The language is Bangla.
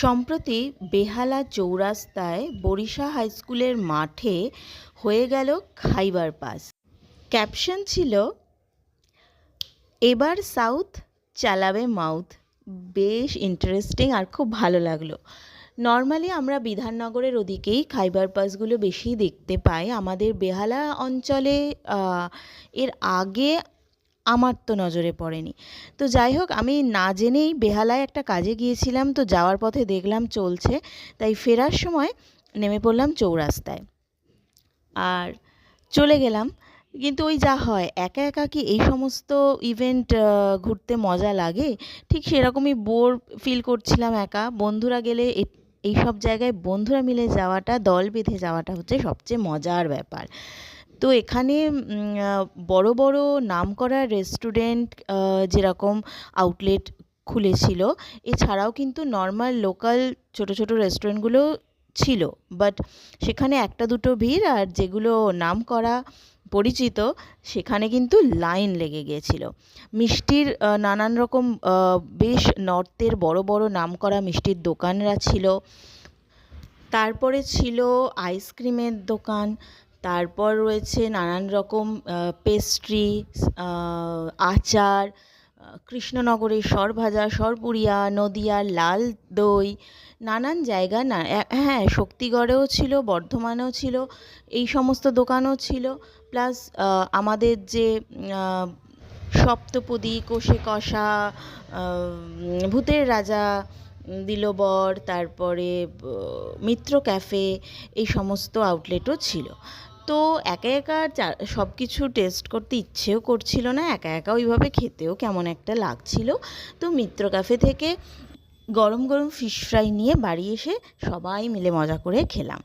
সম্প্রতি বেহালা চৌরাস্তায় বরিশা হাই স্কুলের মাঠে হয়ে গেল খাইবার পাস। ক্যাপশন ছিল, এবার সাউথ চালাবে মাউথ। বেশ ইন্টারেস্টিং আর খুব ভালো লাগল। নর্মালি আমরা বিধাননগরের ওদিকেই খাইবার পাসগুলো বেশি দেখতে পাই। আমাদের বেহালা অঞ্চলে এর আগে আমার তো নজরে পড়েনি। তো যাই হোক, আমি না জেনেই বেহালায় একটা কাজে গিয়েছিলাম, তো যাওয়ার পথে দেখলাম চলছে, তাই ফেরার সময় নেমে পড়লাম চৌরাস্তায়। আর চলে গেলাম, কিন্তু ওই যা হয়, একা একা কি এই সমস্ত ইভেন্ট ঘুরতে মজা লাগে? ঠিক সেরকমই বোর ফিল করছিলাম একা। বন্ধুরা গেলে এই সব জায়গায় বন্ধুরা মিলে যাওয়াটা, দল বেঁধে যাওয়াটা হচ্ছে সবচেয়ে মজার ব্যাপার। তো এখানে বড় বড় নামকরা রেস্টুরেন্ট যেরকম আউটলেট খুলেছিল, এছাড়াও কিন্তু নর্মাল লোকাল ছোট ছোট রেস্টুরেন্টগুলো ছিল। বাট সেখানে একটা দুটো ভিড় আর যেগুলো নামকরা পরিচিত, সেখানে কিন্তু লাইন লেগে গিয়েছিল। মিষ্টির নানান রকম বেশ নর্থের বড় বড় নামকরা মিষ্টির দোকানরা ছিল। তারপরে ছিল আইসক্রিমের দোকান তারপর রয়েছে নানান রকম পেস্ট্রি আচার কৃষ্ণনগরের সরভাজা, সরপুরিয়া, নদিয়ার লাল দই, নানান জায়গা না হ্যাঁ শক্তিগড়েও ছিল, বর্ধমানেও ছিল, এই সমস্ত দোকানও ছিল প্লাস আমাদের যে সপ্তপদী, কোষে কষা ভূতের রাজা দিলবর, তারপরে মিত্র ক্যাফে এই সমস্ত আউটলেটও ছিল। তো একা একা সব কিছু টেস্ট করতে ইচ্ছেও করছিল না, একা একা ওইভাবে খেতেও কেমন একটা লাগছিল। তো মিত্র ক্যাফে থেকে গরম গরম ফিশ ফ্রাই নিয়ে বাড়ি এসে সবাই মিলে মজা করে খেলাম।